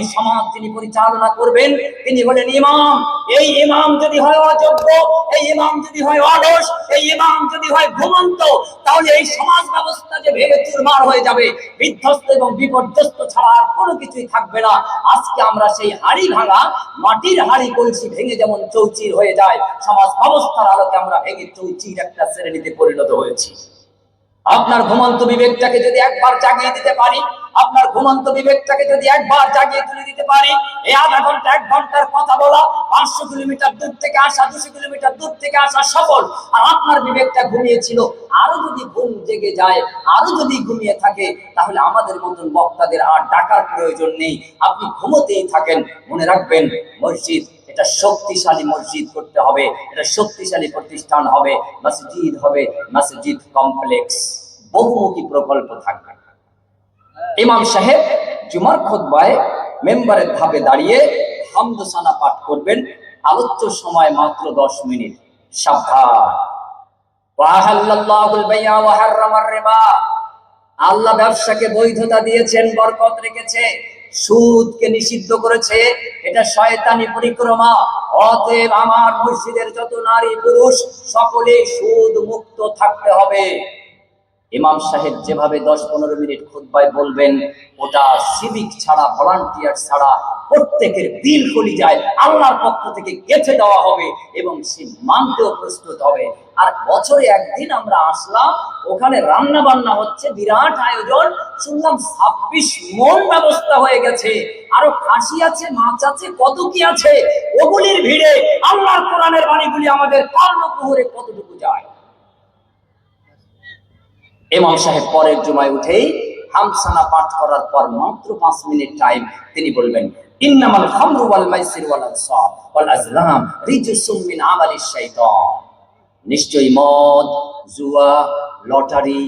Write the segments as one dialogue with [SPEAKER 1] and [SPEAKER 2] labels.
[SPEAKER 1] এই সমাজ যিনি পরিচালনা করবেন, তিনি হলেন ইমাম। এই ইমাম যদি হয় অযোগ্য, এই ইমাম যদি হয় অলস, এই ইমাম যদি হয় ঘুমন্ত, তাহলে এই সমাজ ব্যবস্থা যে ভেঙে চুরমার হয়ে যাবে, বিধ্বস্ত এবং বিপর্যস্ত ছাড়া আর কোনো কিছুই থাকবে না। আজকে আমরা সেই হাড়ি ভাঙা, মাটির হাড়ি কলসি ভেঙে যেমন চৌচির হয়ে যায়, সমাজ ব্যবস্থার আলোকে আমরা ভেঙে চৌচির একটা শ্রেণীতে পরিণত হয়েছি। আপনার ঘুমন্ত বিবেকটাকে যদি একবার জাগিয়ে দিতে পারি, আপনার ঘুমন্ত বিবেকটাকে যদি একবার জাগিয়ে তুলে দিতে পারি, এই আধা ঘণ্টা, এক ঘণ্টার কথা বলা, পাঁচশো কিলোমিটার দূর থেকে আসা, দুশো কিলোমিটার দূর থেকে আসা সফল। আর আপনার বিবেকটা ঘুমিয়েছিল, আরও যদি ঘুম জেগে যায়, আরও যদি ঘুমিয়ে থাকে, তাহলে আমাদের মতন বক্তাদের আর ডাকার প্রয়োজন নেই। আপনি ঘুমোতেই থাকেন, মনে রাখবেন, মসজিদ এটা শক্তিশালী মসজিদ করতে হবে, এটা শক্তিশালী প্রতিষ্ঠান হবে, মসজিদ হবে মসজিদ কমপ্লেক্স বহুমুখী প্রকল্প থাকবে। ইমাম সাহেব জুমার খুতবায় মেম্বারের ধাপে দাঁড়িয়ে হামদোসানা পাঠ করবেন, আলোচ্য সময় মাত্র দশ মিনিট, সাবধান। আল্লাহ ব্যবসাকে বৈধতা দিয়েছেন, বরকত রেখেছে। সুদকে নিষিদ্ধ করেছে, এটা শয়তানি পরিক্রমা। অতএব আমার মসজিদের যত নারী পুরুষ সকলে সুদ মুক্ত থাকতে হবে। ইমাম সাহেব যেভাবে দশ পনেরো মিনিট খুতবায় বলবেন, ওটা সিভিক ছাড়া ভলান্টিয়ার ছাড়া প্রত্যেকের দিল খুলি যায়, আল্লাহর পক্ষ থেকে গেঁথে দেওয়া হবে এবং সে মানতেও প্রস্তুত হবে। আর বছরে একদিন আমরা আসলাম, ওখানে রান্না বান্না হচ্ছে, বিরাট আয়োজন, শুনলাম ছাব্বিশ মন ব্যবস্থা হয়ে গেছে। আরও খাসি আছে, মাছ আছে কত কি আছে, ওগুলির ভিড়ে আল্লাহর কোরআনের বাণীগুলি আমাদের কর্ণকুহরে কতটুকু যায়? ইমাম সাহেব পরের জুমায় উঠেই হামসানা পাঠ করার পর মাত্র পাঁচ মিনিট টাইম তিনি বলবেন ইন্নামাল খামরু ওয়াল মাইসির ওয়াল আনসাব ওয়াল আজলাম রিজসুম মিন আমালিশ শাইতান। নিশ্চয়ই মদ, জুয়া, লটারি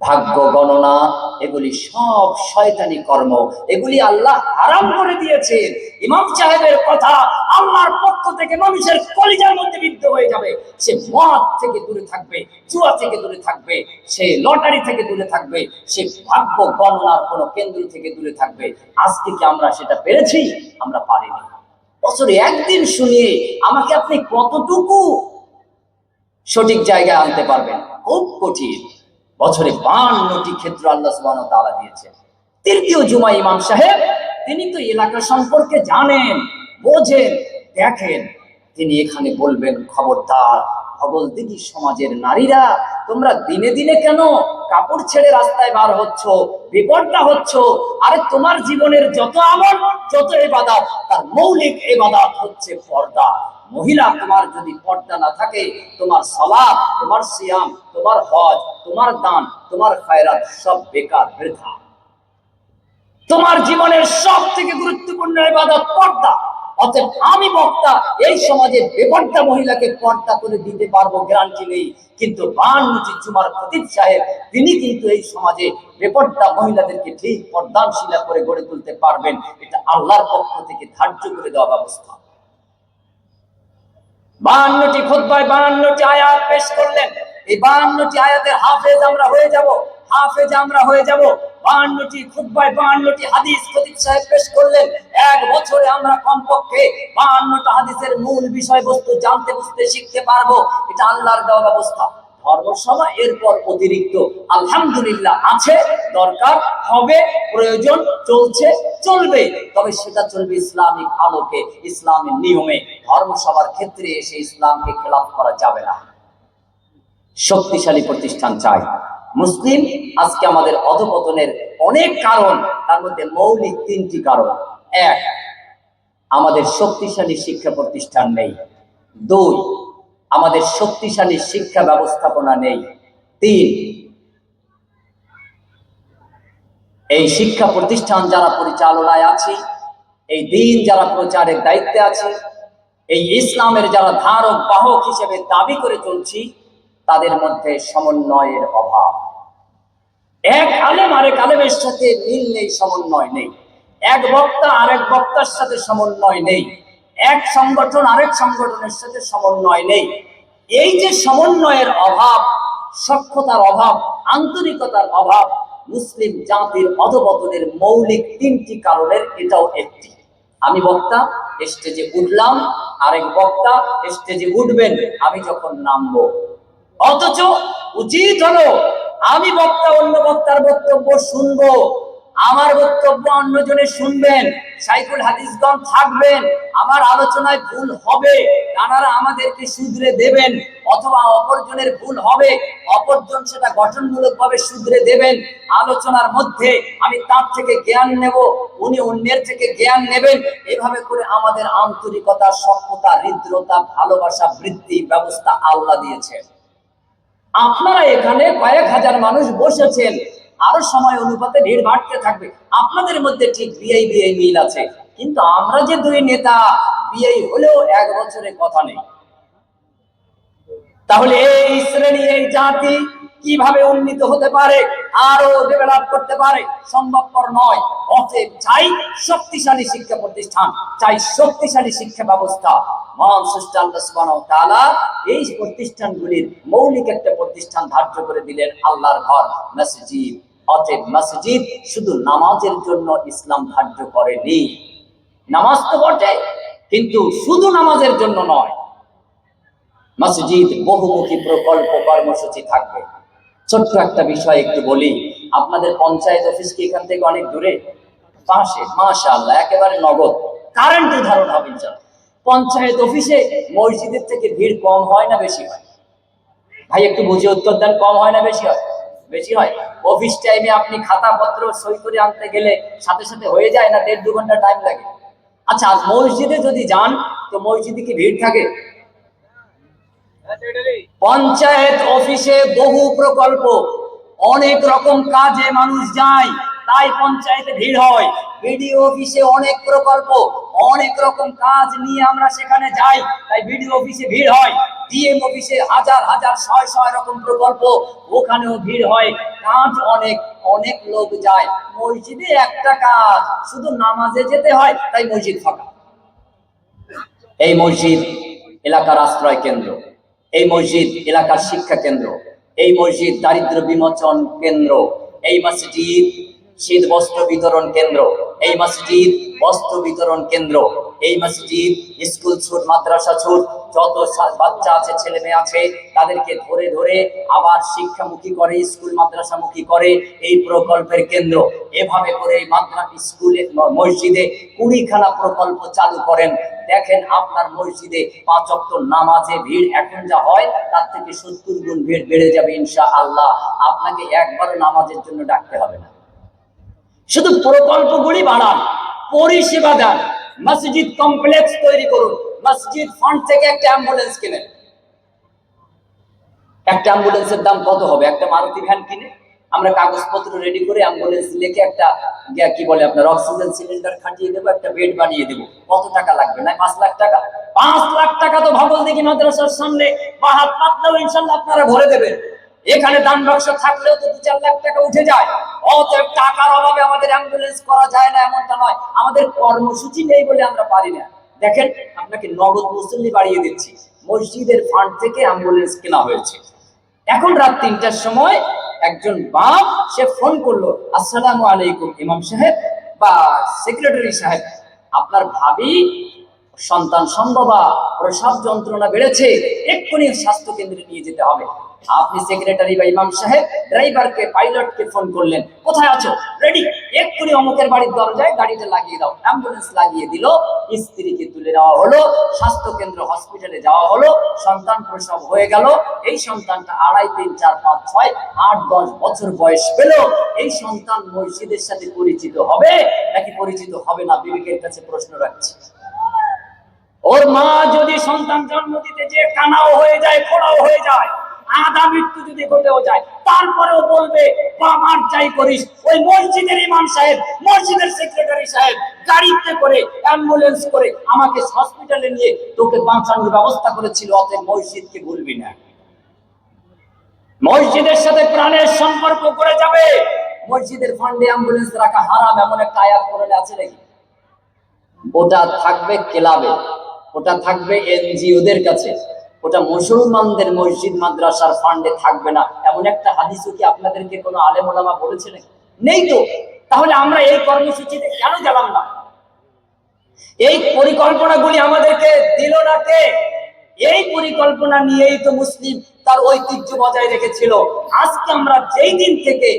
[SPEAKER 1] ভাগ্য গণনা, এগুলি সব শয়তানি কর্ম। এগুলি আল্লাহ হারাম করে দিয়েছেন। ইমাম সাহেবের কথা আল্লাহর পক্ষ থেকে মানুষের কলিজার মধ্যে বিদ্ধ হয়ে যাবে। সে মদ থেকে দূরে থাকবে চুয়া থেকে দূরে থাকবে, সে লটারি থেকে দূরে থাকবে, সে ভাগ্য গণনার কোনো কেন্দ্র থেকে দূরে থাকবে। আজকে কি আমরা সেটা পেরেছি? আমরা পারিনি। বছরে একদিন শুনিয়ে আমাকে আপনি কতটুকু সঠিক জায়গায় আনতে পারবেন? খুব কঠিন। বছরে বান্নটি ক্ষেত্র আল্লাহ সুবাহ তালা দিয়েছে তৃতীয় জুমা ইমাম সাহেব, তিনি তো এলাকা সম্পর্কে জানেন, বোঝেন, দেখেন। তিনি এখানে বলবেন, খবরদার খবর দিদি সমাজের নারীরা, তোমরা দিনে দিনে কেন কাপড় ছেড়ে রাস্তায় বার হচ্ছ, বিপদটা হচ্ছ? আরে তোমার জীবনের যত আমল, যত এবাদাত, তার মৌলিক এবাদাত হচ্ছে পর্দা। মহিলা তোমার যদি পর্দা না থাকে, তোমার সলাপ তোমার সিয়াম, তোমার হজ, তোমার দান, তোমার খায়রাত সব বেকার, বৃথা। তোমার জীবনের সব থেকে গুরুত্বপূর্ণ ইবাদত পর্দা। অতএব আমি বক্তা, এই সমাজে বেপর্দা মহিলাকে পর্দা করে দিতে পারব, গ্যারান্টি নেই। কিন্তু বানুজি চুমার খতিব সাহেব, তিনি কিন্তু এই সমাজে বেপর্দা মহিলাদেরকে ঠিক পর্দানশীলা করে গড়ে তুলতে পারবেন। এটা আল্লাহর পক্ষ থেকে ধার্য করে দেওয়া ব্যবস্থা। বাহান্নটি খুদ্ায় বাহান্নটি আয়াত পেশ করলেন। এই বাহান্নটি আয়াতের হাফেজ আমরা হয়ে যাব, হাফেজ আমরা হয়ে যাব। বাহান্নটি খুদ্ায় বাহান্নটি হাদিস খতিব সাহেব পেশ করলেন। এক বছরে আমরা কমপক্ষে বাহান্নটা হাদিসের মূল বিষয়বস্তু জানতে বুঝতে শিখতে পারব। এটা আল্লাহর দেওয়া ব্যবস্থা। ধর্মসভা এরপর অতিরিক্ত আলহামদুলিল্লাহ আছে, দরকার হবে, প্রয়োজন চলছে চলবে তবে সেটা চলবে ইসলামিক আলোকে, ইসলামের নিয়মে। ধর্মসভার ক্ষেত্রে এসে ইসলামকে খেলাফ করা যাবে না। শক্তিশালী প্রতিষ্ঠান চাই। মুসলিম, আজকে আমাদের অধপতনের অনেক কারণ, তার মধ্যে মৌলিক তিনটি কারণ। এক, আমাদের শক্তিশালী শিক্ষা প্রতিষ্ঠান নেই। দুই আমাদের শক্তিশালী শিক্ষা ব্যবস্থাপনা নেই। তিন, এই শিক্ষা প্রতিষ্ঠান যারা পরিচালনায় আছে, এই দিন যারা প্রচারের দায়িত্বে আছে, এই ইসলামের যারা ধারক, বাহক হিসেবে দাবি করে চলছি, তাদের মধ্যে সমন্বয়ের অভাব। এক আলেম আরেক আলেমের সাথে মিল নেই, সমন্বয় নেই। এক বক্তা আরেক বক্তার সাথে সমন্বয় নেই। এক সংগঠন আরেক সংগঠনের সাথে সমন্বয় নেই। এই যে সমন্বয়ের অভাব সক্ষতার অভাব, আন্তরিকতার অভাব, মুসলিম জাতির অধপতনের মৌলিক তিনটি কারণের এটাও একটি। আমি বক্তা, স্টেজে উঠলাম, আরেক বক্তা স্টেজে উঠবেন, আমি যখন নামবো। অথচ উচিত হলো আমি বক্তা, অন্য বক্তার বক্তব্য শুনব। আমার বক্তব্য অন্যজনে শুনবেন সাইকুল হাদিসগণ থাকবেন, আমার আলোচনায় ভুল হবে, তারা আমাদেরকে শুধরে দেবেন, অথবা অপরজনের ভুল হবে, অপরজন সেটা গঠনমূলক ভাবে শুধরে দেবেন। আলোচনার মধ্যে আমি তার থেকে জ্ঞান নেব, উনি অন্যের থেকে জ্ঞান নেবেন। এভাবে করে আমাদের আন্তরিকতা, সভ্যতা, হৃদ্রতা, ভালোবাসা, বৃদ্ধি ব্যবস্থা আল্লাহ দিয়েছেন। আপনারা এখানে কয়েক হাজার মানুষ বসেছেন আরও সময় অনুপাতে ভিড় বাড়তে থাকবে। আপনাদের মধ্যে ঠিক বিআই বিআই মিল আছে। কিন্তু আমরা যে দুই নেতা, বিআই হলেও এক বছরের কথা নেই। তাহলে এই শ্রেণি, এই জাতি কীভাবে উন্নীত হতে পারে আরও ডেভেলপ করতে পারে, সম্ভবপর নয়। অতএব চাই শক্তিশালী শিক্ষা প্রতিষ্ঠান, চাই শক্তিশালী শিক্ষা ব্যবস্থা। মহান সৃষ্টি এই প্রতিষ্ঠানগুলির মৌলিক একটা প্রতিষ্ঠান ধার্য করে দিলেন আল্লাহর ঘর, মসজিদ। অতএব মসজিদ শুধু নামাজের জন্য ইসলাম ধার্য করেনি। নামাজ তো বটে, কিন্তু শুধু নামাজের জন্য নয়। মসজিদ বহুমুখী প্রকল্প কর্মসূচি থাকবে। ছোট্ট একটা বিষয় একটু বলি। আপনাদের পঞ্চায়েত অফিস কি এখান থেকে অনেক দূরে? পাশে, মাশাআল্লাহ, একেবারে নগদ। কারেন্টের উদাহরণ হবে। পঞ্চায়েত অফিসে মসজিদের থেকে ভিড় কম হয় না বেশি হয়? ভাই, একটু বুঝে উত্তর দেন, কম হয় না বেশি হয়? বেশি হয়? অফিস টাইমে আপনি খাতাপত্র সই করে আনতে গেলে সাথে সাথে হয়ে যায় না? দেড় দু ঘণ্টা টাইম লাগে। আচ্ছা মসজিদে যদি যান, তো মসজিদে কি ভিড় থাকে? পঞ্চায়েত অফিসে বহু প্রকল্প। অনেক রকম কাজে মানুষ যায়, তাই পঞ্চায়েতে ভিড় হয়। বিডিও অফিসে অনেক প্রকল্প, অনেক রকম কাজ নিয়ে আমরা সেখানে যাই, তাই বিডিও অফিসে ভিড় হয়। ডিএম অফিসে হাজার হাজার, ছয় ছয় রকম প্রকল্প, ওখানেও ভিড় হয়। কাজ অনেক অনেক লোক যায়। মসজিদে একটা কাজ, শুধু নামাজে যেতে হয়, তাই মসজিদ ফাঁকা। এই মসজিদ এলাকার আশ্রয় কেন্দ্র। এই মসজিদ এলাকার শিক্ষা কেন্দ্র এই মসজিদ দারিদ্র বিমোচন কেন্দ্র এই মসজিদ শীত বস্ত্র বিতরণ কেন্দ্র। এই মসজিদ বস্ত্র বিতরণ কেন্দ্র। এই মসজিদ স্কুল ছুট, মাদ্রাসা ছুট, যত বাচ্চা আছে, ছেলে মেয়ে আছে, তাদেরকে ধরে ধরে আবার শিক্ষামুখী করে, স্কুল, মাদ্রাসামুখী করে এই প্রকল্পের কেন্দ্র। এভাবে করে এই মাদ্রাসা স্কুলে মসজিদে কুড়িখানা প্রকল্প চালু করেন। দেখেন আপনার মসজিদে পাঁচ অক্ট নামাজে ভিড়, এখন যা হয়, তার থেকে সত্তর গুণ ভিড় বেড়ে যাবে ইনশা আল্লাহ আপনাকে একবারও নামাজের জন্য ডাকতে হবে না। শুধু প্রকল্পগুলি বাড়ান, পরিষেবা দেন, মসজিদ কমপ্লেক্স তৈরি করুন, মসজিদ ফান্ড থেকে একটা অ্যাম্বুলেন্স কিনেন। একটা অ্যাম্বুলেন্সের দাম কত হবে? একটা মারুতি ভ্যান কিনে আমরা কাগজপত্র রেডি করে অ্যাম্বুলেন্স লিখে একটা কি বলে আপনার অক্সিজেন সিলিন্ডার খাটিয়ে দেবো, একটা বেড বানিয়ে দেবো। কত টাকা লাগবে? না পাঁচ লাখ টাকা? পাঁচ লাখ টাকা তো ভাবল দেখি মাদ্রাসার সামনে বা আপনারা ভরে দেবেন। এখানে দান বাক্স থাকলেও তো দু চার লাখ টাকা উঠে যায়। অতএব টাকার অভাবে আমাদের অ্যাম্বুলেন্স করা যায় না, এমনটা নয়। আমাদের কর্মসূচি নেই বলে আমরা পারি না। দেখেন, আপনাকে নগদ মুসল্লি বাড়িয়ে দিচ্ছি। মসজিদের ফান্ড থেকে অ্যাম্বুলেন্স কেনা হয়েছে। এখন রাত তিনটার সময় একজন বাপ, সে ফোন করল, আসসালামু আলাইকুম ইমাম সাহেব বা সেক্রেটারি সাহেব, আপনার ভাবি সন্তান সম্ভবা, প্রসব যন্ত্রণা বেড়েছে, এক্ষুনি স্বাস্থ্য কেন্দ্রে নিয়ে যেতে হবে। আপনি সেক্রেটারি বা ইমাম সাহেব ড্রাইভারকে পাইলটকে ফোন করলেন, কোথায় আছো? রেডি এক্ষুনি অমুকের বাড়ির দরজায় গাড়িটা লাগিয়ে দাও। অ্যাম্বুলেন্স লাগিয়ে দিল, স্ত্রীকে তুলে নেওয়া হলো, স্বাস্থ্য কেন্দ্র হসপিটালে যাওয়া হলো, সন্তান প্রসব হয়ে গেল। এই সন্তানটা আড়াই, তিন, চার, পাঁচ, ছয়, আট, দশ বছর বয়স পেল। এই সন্তান মসজিদের সাথে পরিচিত হবে? নাকি পরিচিত হবে না? বিবেকের কাছে প্রশ্ন রাখছি। ওর মা যদি সন্তান জন্ম দিতে যে কানাও হয়ে যায়, খোড়াও হয়ে যায়, আধা মৃত্যু যদি ঘটেও যায়, তারপরেও বলবে বাবার যাই করিস। ওই মসজিদের ইমাম সাহেব, মসজিদের সেক্রেটারি সাহেব, গাড়িতে করে অ্যাম্বুলেন্স করে আমাকে হসপিটালে নিয়ে তোকে বাঁচানোর ব্যবস্থা করেছিল, অতএব মসজিদকে ভুলবি না। মসজিদের সাথে প্রাণের সম্পর্ক করে যাবে। মসজিদের ফান্ডে অ্যাম্বুলেন্স রাখা হারাম, এমন একটা আয়াত করে আছে নাকি? ওটা থাকবে, ক্লাবে। ওটা থাকবে এনজিওদের কাছে। ওটা মুসলমানদের মসজিদ, মাদ্রাসার ফান্ডে থাকবে না। এমন একটা হাদিসও কি আপনাদেরকে কোনো আলেম ওলামা বলেছে নাকি নেই তো। তাহলে আমরা এই কর্মসূচিতে কেন গেলাম না? এই পরিকল্পনাগুলি আমাদেরকে দিল না কে? এই পরিকল্পনা নিয়েই তো মুসলিম তার ঐতিহ্য বজায় রেখেছিল। আজকে আমরা যেই দিন থেকে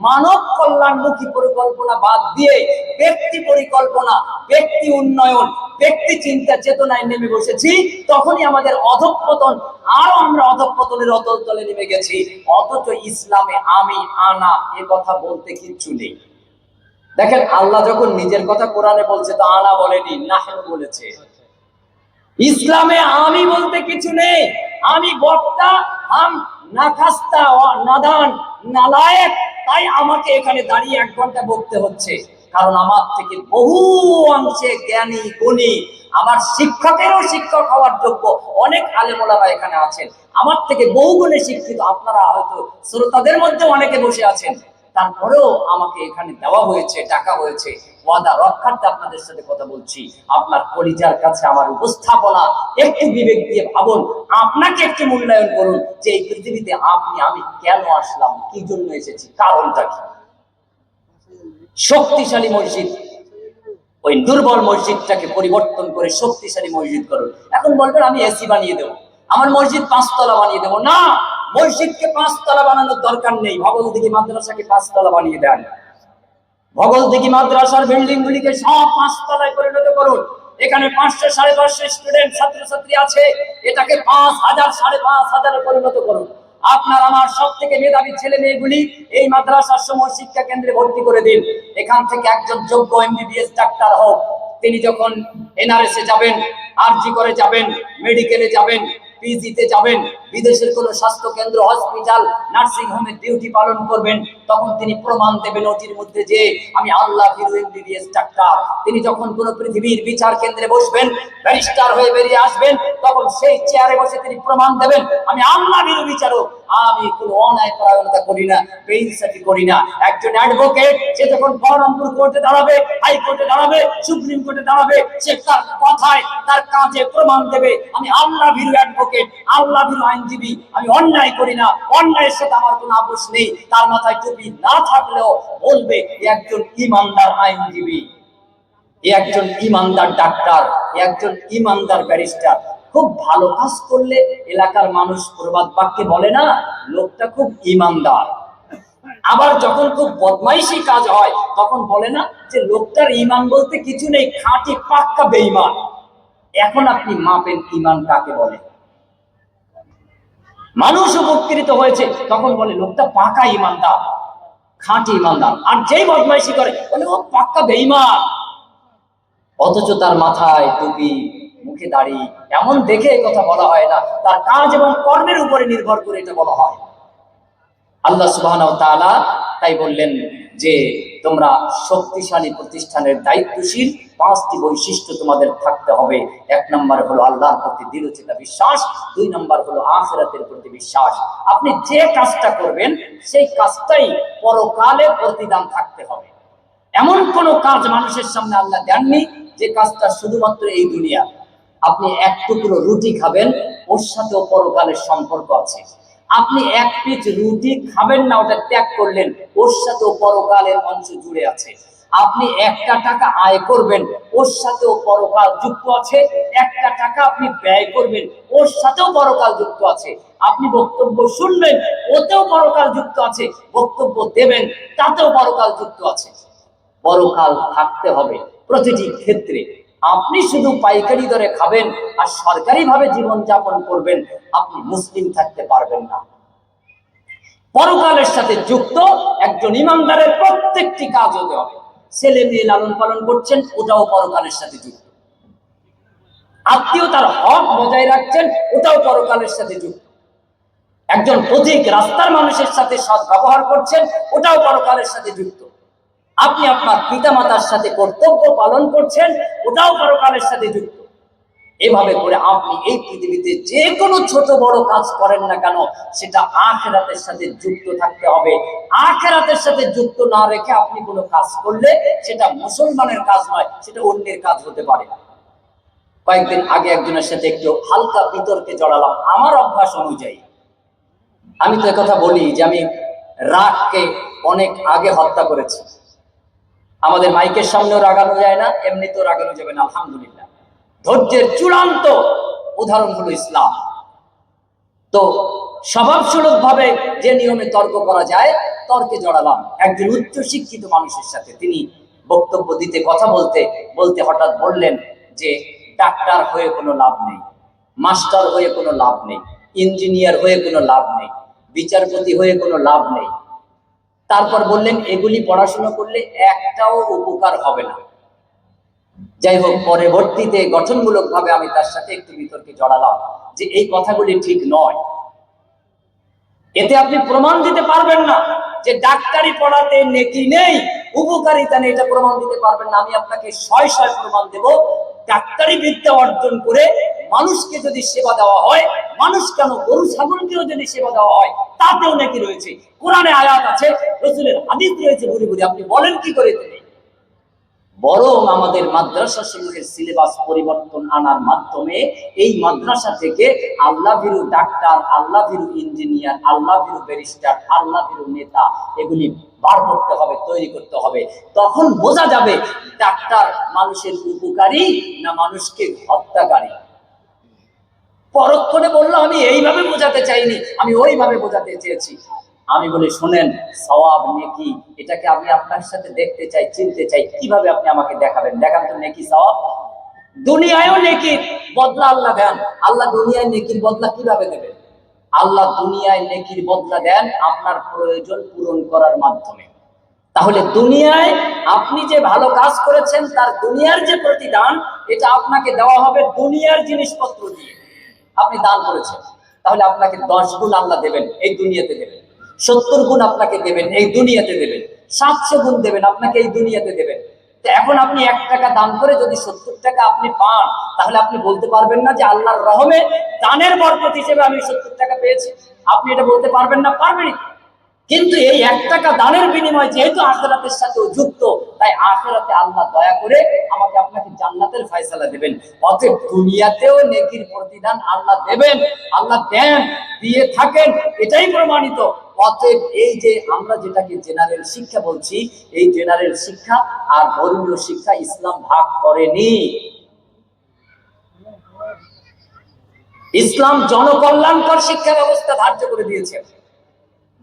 [SPEAKER 1] মানব কল্যাণমুখী পরিকল্পনা বাদ দিয়ে ব্যক্তি পরিকল্পনা, ব্যক্তি উন্নয়ন, ব্যক্তি চিন্তা, চেতনায় নেমে বসেছি, তখনই আমাদের অধঃপতন আরও আমরা অধঃপতনের অতল তলে নেমে গেছি। অথচ ইসলামে আমি, আনা, এ কথা বলতে কিচ্ছু নেই। দেখেন, আল্লাহ যখন নিজের কথা কোরআনে বলছে, তো আনা বলেনি, নাহেন বলেছে। ইসলামে আমি বলতে কিছু নেই। আমি বক্তা আম নাখাস্তা নাদান নালায়েক তাই আমাকে এখানে দাঁড়িয়ে এক ঘণ্টা বলতে হচ্ছে। কারণ আমার থেকে বহু অংশে জ্ঞানী, গুণী, আমার শিক্ষকেরও শিক্ষক হওয়ার যোগ্য অনেক আলেমোলামা এখানে আছেন। আমার থেকে বহু গুণে শিক্ষিত আপনারা হয়তো শ্রোতাদের মধ্যে অনেকে বসে আছেন। তারপরেও আমাকে এখানে দেওয়া হয়েছে টাকা হয়েছে। ওয়াদা রক্ষার্থে আপনাদের সাথে কথা বলছি। আপনার কলিজার কাছে আমার উপস্থাপনা, একটু বিবেক দিয়ে ভাবুন, আপনাকে একটু মূল্যায়ন করুন যে এই পৃথিবীতে আপনি, আমি কেন আসলাম, কি জন্য এসেছি, কারণটা কি? শক্তিশালী মসজিদ, ওই দুর্বল মসজিদটাকে পরিবর্তন করে শক্তিশালী মসজিদ করুন। এখন বলবেন, আমি এসি বানিয়ে দেবো। আমার মসজিদ পাঁচতলা বানিয়ে দেবো। না, মসজিদকে পাঁচতলা বানানোর দরকার নেই। দিঘি মাদ্রাসাকে পাঁচতলা বানিয়ে দেন। ভগল দিঘি মাদ্রাসার বিল্ডিং গুলিকে সব পাঁচতলায় পরিণত করুন। এখানে পাঁচশো সাড়ে পাঁচশো স্টুডেন্ট ছাত্রছাত্রী আছে। এটাকে পাঁচ হাজার সাড়ে পাঁচ হাজারে পরিণত করুন। আপনার আমার সব থেকে মেধাবী ছেলে মেয়েগুলি এই মাদ্রাসার সময় শিক্ষা কেন্দ্রে ভর্তি করে দিন। এখান থেকে একজন যোগ্য এমবিবিএস ডাক্তার হোক। তিনি যখন এনআরএস এ যাবেন আরজি করে যাবেন মেডিকেলে যাবেন পিজিতে যাবেন, বিদেশের কোনো স্বাস্থ্য কেন্দ্র হসপিটাল নার্সিং হোমে ডিউটি পালন করবেন, তখন তিনি প্রমাণ দেবেন ওটির মধ্যে যে আমি আল্লাহ এমবিবিএস ডাক্তার। তিনি যখন কোনো পৃথিবীর বিচার কেন্দ্রে বসবেন ব্যারিস্টার হয়ে বেরিয়ে আসবেন, তখন সেই চেয়ারে বসে তিনি প্রমাণ দেবেন, আমি আল্লাহ বিচারক। আমি কোনো অন্যায় পরায়ণতা করি না বেইনসাফি করি না। একজন অ্যাডভোকেট সে যখন বহরমপুর কোর্টে দাঁড়াবে হাইকোর্টে দাঁড়াবে, সুপ্রিম কোর্টে দাঁড়াবে, সে তার কথায় তার কাজে প্রমাণ দেবে, আমি আল্লাহ ভীরু অ্যাডভোকেট আল্লাহ ভীরু আইনজীবী, আমি অন্যায় করি না, অন্যায়ের সাথে আমার কোনো আপোষ নেই। তার মাথায় টুপি না থাকলেও বলবে একজন ইমানদার আইনজীবী একজন ইমানদার ডাক্তার একজন ইমানদার ব্যারিস্টার খুব ভালো কাজ করলে এলাকার মানুষ প্রবাদ বাক্যে বলে না, লোকটা খুব ইমানদার। আবার যখন খুব বদমাইশি কাজ হয়, তখন বলে না যে লোকটার ইমান বলতে কিছু নেই, খাঁটি পাক্কা বেইমান এখন আপনি মাপেন ইমান কাকে বলে? মানুষ উপকৃত হয়েছে, তখন বলে লোকটা পাকা ইমানদার, খাঁটি ইমানদার। আর যেই বদমাইশি করে, বলে ও পাক্কা বেইমান অথচ তার মাথায় টুপি মুখে দাড়ি, এমন দেখে কথা বলা হয় না। তার কাজ এবং কর্মের উপরে নির্ভর করে এটা বলা হয়। আল্লাহ সুবাহ তাই বললেন যে, তোমরা শক্তিশালী প্রতিষ্ঠানের দায়িত্বশীল পাঁচটি বৈশিষ্ট্য তোমাদের থাকতে হবে। এক নম্বর হলো আল্লাহর প্রতি দৃঢ়চিতা বিশ্বাস, দুই নম্বর হলো আখেরাতের প্রতি বিশ্বাস। আপনি যে কাজটা করবেন, সেই কাজটাই পরকালে প্রতিদান থাকতে হবে। এমন কোন কাজ মানুষের সামনে আল্লাহ দেননি যে কাজটা শুধুমাত্র এই দুনিয়া। আপনি এক টুকরো রুটি খাবেন, ওর সাথেও পরকালের সম্পর্ক আছে। আপনি এক পিস রুটি খাবেন না, ওটা ত্যাগ করলেন, ওর সাথেও পরকালের অংশ জুড়ে আছে। আপনি একটা টাকা আয় করবেন, ওর সাথেও পরকাল যুক্ত আছে। একটা টাকা আপনি ব্যয় করবেন, ওর সাথেও পরকাল যুক্ত আছে। আপনি বক্তব্য শুনবেন, ওতেও পরকাল যুক্ত আছে। বক্তব্য দেবেন, তাতেও পরকাল যুক্ত আছে। পরকাল থাকতে হবে প্রতিটি ক্ষেত্রে। আপনি শুধু পাইকারি দরে খাবেন আর সরকারি ভাবে জীবন যাপন করবেন, আপনি মুসলিম থাকতে পারবেন না। পরকালের সাথে যুক্ত একজন ইমানদারের প্রত্যেকটি কাজ হতে হবে। ছেলে মেয়ে লালন পালন করছেন, ওটাও পরকালের সাথে যুক্ত। আত্মীয়তার হক বজায় রাখছেন, ওটাও পরকালের সাথে যুক্ত। একজন পথিক রাস্তার মানুষের সাথে সৎ ব্যবহার করছেন, ওটাও পরকালের সাথে যুক্ত। আপনি আপনার পিতামাতার সাথে কর্তব্য পালন করছেন, ওটাও পরকালের সাথে যুক্ত। এভাবে করে আপনি এই পৃথিবীতে যে কোনো ছোট বড় কাজ করেন না কেন, সেটা আখেরাতের সাথে যুক্ত থাকতে হবে। আখেরাতের সাথে যুক্ত না রেখে আপনি কোনো কাজ করলে সেটা মুসলমানের কাজ নয়, সেটা অন্যের কাজ হতে পারে। কয়েকদিন আগে একজনের সাথে একটু হালকা বিতর্কে জড়ালাম, আমার অভ্যাস অনুযায়ী। আমি তো কথা বলি যে আমি রাগকে অনেক আগে হত্যা করেছে। আমাদের মাইকের সামনেও রাগানো যায় না, এমনিতেও রাগানো যাবে না, আলহামদুলিল্লাহ। ধৈর্যের চূড়ান্ত উদাহরণ হলো ইসলাম। তো স্বভাবসুলভ ভাবে যে নিয়মে তর্ক করা যায়, তর্কে জড়ালাম। একজন উচ্চ শিক্ষিত মানুষের সাথে তিনি বক্তব্য দিতে, কথা বলতে বলতে হঠাৎ বললেন যে, ডাক্তার হয়ে কোনো লাভ নেই, মাস্টার হয়ে কোনো লাভ নেই, ইঞ্জিনিয়ার হয়ে কোনো লাভ নেই, বিচারপতি হয়ে কোনো লাভ নেই তারপর বললেন, এগুলি পড়াশোনা করলে একটাও উপকার হবে না। যাই হোক, পরবর্তীতে গঠনমূলক ভাবে আমি তার সাথে একটু বিতর্কে জড়ালাম যে এই কথাগুলি ঠিক নয়। এতে আপনি প্রমাণ দিতে পারবেন না যে ডাক্তারি পড়াতে নেকি নেই, উপকারিতা নেই, এটা প্রমাণ দিতে পারবেন না। আমি আপনাকে শয় শয় প্রমাণ দেব ডাক্তারি বিদ্যা অর্জন করে মানুষকে যদি সেবা দেওয়া হয়, মানুষ কেন গরু, ছাগলকেও যদি সেবা দেওয়া হয়, তাতেও নাকি রয়েছে। কোরআনে আয়াত আছে, রসুলের হাদিস রয়েছে ঘুরে ঘুরে আপনি বলেন কি করে বরং আমাদের মাদ্রাসা সমূহের সিলেবাস পরিবর্তন আনার মাধ্যমে এই মাদ্রাসা থেকে আল্লাহ ভিরু ডাক্তার, আল্লাহ ভিরু ইঞ্জিনিয়ার, আল্লাহ ভিরু ব্যারিস্টার, আল্লাহ ভিরু নেতা এগুলি বার করতে হবে, তৈরি করতে হবে। তখন বোঝা যাবে ডাক্তার মানুষের উপকারী না মানুষকে হত্যাকারী। পরক্ষণে বলল, আমি এইভাবে বোঝাতে চাইনি, আমি ওইভাবে বোঝাতে চেয়েছি। আমি বলি, শোনেন, সওয়াব নেকি, এটাকে আমি আপনার সাথে দেখতে চাই, চিনতে চাই, কীভাবে আপনি আমাকে দেখাবেন? দেখান তো নেকি সওয়াব। দুনিয়ায়ও নেকি বদলা আল্লাহ দেন। আল্লাহ দুনিয়ায় নেকির বদলা কীভাবে দেবেন আল্লাহ দুনিয়ায় নেকির বদলা দেন আপনার প্রয়োজন পূরণ করার মাধ্যমে। তাহলে দুনিয়ায় আপনি যে ভালো কাজ করেছেন, তার দুনিয়ার যে প্রতিদান, এটা আপনাকে দেওয়া হবে দুনিয়ার জিনিসপত্র দিয়ে। আপনি দান করেছেন। তাহলে আপনাকে দশ গুণ আল্লাহ দেবেন, এই দুনিয়াতে দেবেন। সত্তর গুণ আপনাকে দেবেন, এই দুনিয়াতে দেবেন। সাতশো গুণ দেবেন, আপনাকে এই দুনিয়াতে দেবেন। তো এখন আপনি এক টাকা দান করে যদি সত্তর টাকা আপনি পান, তাহলে আপনি বলতে পারবেন না যে আল্লাহর রহমে দানের বরকত হিসেবে আমি সত্তর টাকা পেয়েছি। আপনি এটা বলতে পারবেন না, পারবেনই কিন্তু এই এক টাকা দানের বিনিময় যেহেতু আখেরাতের সাথে যুক্ত, তাই আখেরাতে আল্লাহ দয়া করে আমাকে আপনাকে জান্নাতের ফয়সালা দেবেন। অতএব দুনিয়াতেও নেকির প্রতিদান আল্লাহ দেবেন, আল্লাহ দেন, দিয়ে থাকেন, এটাই প্রমাণিত। অতএব এই যে আমরা যেটাকে জেনারেল শিক্ষা বলছি, এই জেনারেল শিক্ষা আর ধর্মীয় শিক্ষা ইসলাম ভাগ করেনি। ইসলাম জনকল্যাণকর শিক্ষা ব্যবস্থা ধার্য করে দিয়েছে।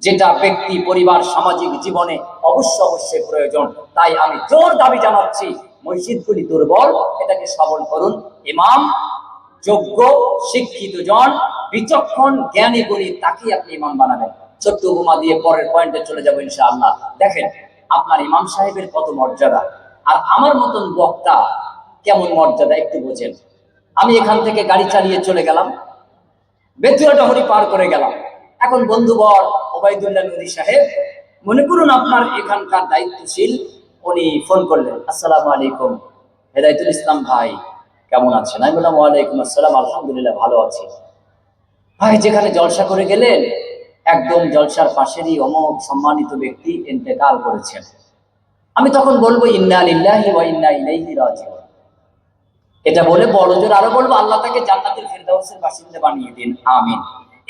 [SPEAKER 1] যেটা ব্যক্তি, পরিবার, সামাজিক জীবনে অবশ্য অবশ্যই প্রয়োজন। তাই আমি জোর দাবি জানাচ্ছি, মসজিদগুলি দুর্বল, এটাকে সবল করুন। ইমাম, যোগ্য, শিক্ষিত জন, বিচক্ষণ জ্ঞানী গুণী তাকে আপনি ইমাম বানাবেন। ছোট্ট উপমা দিয়ে পরের পয়েন্টে চলে যাব ইনশাআল্লাহ। দেখেন, আপনার ইমাম সাহেবের কত মর্যাদা। আর আমার মতন বক্তা কেমন মর্যাদা, একটু বোঝেন। আমি এখান থেকে গাড়ি চালিয়ে চলে গেলাম। বেতুয়া ডহরি পার করে গেলাম। এখন বন্ধুবর ওবায়দুল্লাহ নদী সাহেব মনে করুন আপনার এখানকার দায়িত্বশীল, উনি ফোন করলেন, আসসালামু আলাইকুম, হেদায়তুল ইসলাম ভাই, কেমন আছেন? আমি বললাম, ওয়ালাইকুম আসসালাম, আলহামদুলিল্লাহ ভালো আছি। ভাই, যেখানে জলসা করে গেলেন, একদম জলসার পাশেরই অমোক সম্মানিত ব্যক্তি ইন্তেকাল করেছেন। আমি তখন বলব, ইন্না লিল্লাহি ওয়া ইন্না ইলাইহি রাজিউন। এটা বলে বড় জোর আরও বলব, আল্লাহ তাকে জান্নাতুল ফেরদাউসের বাসিন্দা বানিয়ে দিন, আমিন।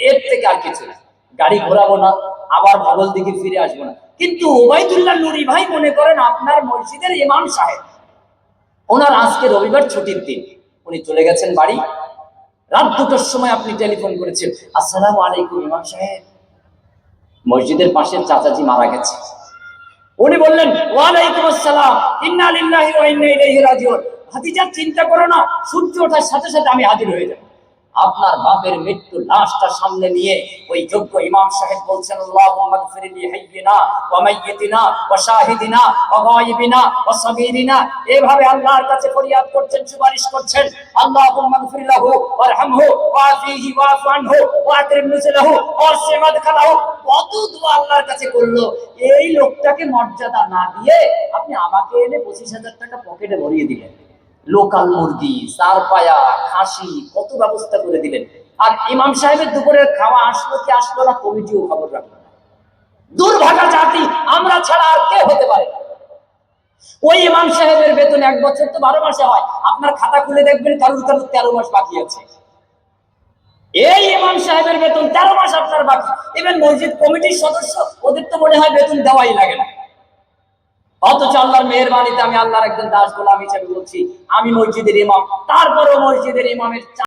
[SPEAKER 1] এর থেকে আর কিছু না। গাড়ি ঘোরাবো না, আবার ভগল দিকে ফিরে আসব না। কিন্তু ওবায়দুল্লাহ নুরি ভাই মনে করেন আপনার মসজিদের ইমাম সাহেব, ওনার আজকে রবিবার ছুটির দিন। উনি চলে গেছেন বাড়ি। রাত দুটোর সময় আপনি টেলিফোন করেছেন, আসসালাম আলাইকুম ইমাম সাহেব। মসজিদের পাশের চাচাজি মারা গেছে। উনি বললেন, ওয়ালাইকুম আসসালাম, ইন্না লিল্লাহি ওয়া ইন্না ইলাইহি রাজিউন। ভাতিজা চিন্তা করো না, সূর্য ওঠার সাথে সাথে আমি হাজির হয়ে যাব। আপনার বাপের মৃত্যু লাশটা সামনে নিয়ে ওই যোগ্য ইমাম সাহেব বলছেন এভাবে আল্লাহর কাছে ফরিয়াদ করছেন, সুপারিশ করছেন, আল্লাহুম্মা গফির লাহু ওয়ারহামহু ওয়াফিহি ওয়াফু আনহু ওয়া আকরিম নুজুলাহু ওয়াসি মাদখালাহু। কত দোয়া আল্লাহর কাছে করল। এই লোকটাকে মর্যাদা না দিয়ে আপনি আমাকে এনে পঁচিশ হাজার টাকা পকেটে ভরিয়ে দিলেন। লোকাল মুরগি চার পায়া খাসি, কত ব্যবস্থা করে দিলেন। আর ইমাম সাহেবের দুপুরের খাওয়া আসলো কি আসলো না, কমিটিও খবর রাখল না। দুর্ভাগা জাতি, আমরা ছাড়া আর কে হতে পারে ওই ইমাম সাহেবের বেতন এক বছর তো বারো মাসে হয়। আপনার খাতা খুলে দেখবেন কারুর কারুর তেরো মাস বাকি আছে। এই ইমাম সাহেবের বেতন তেরো মাস আপনার বাকি। ইভেন মসজিদ কমিটির সদস্য, ওদের তো মনে হয় বেতন দেওয়াই লাগে না। অথচ আল্লাহর মেহরবানিতে আমি আল্লাহর একজন দাস গোলাম হিসেবে বলছি, আমি মসজিদের ইমাম, তারপরেও মসজিদের ইমামের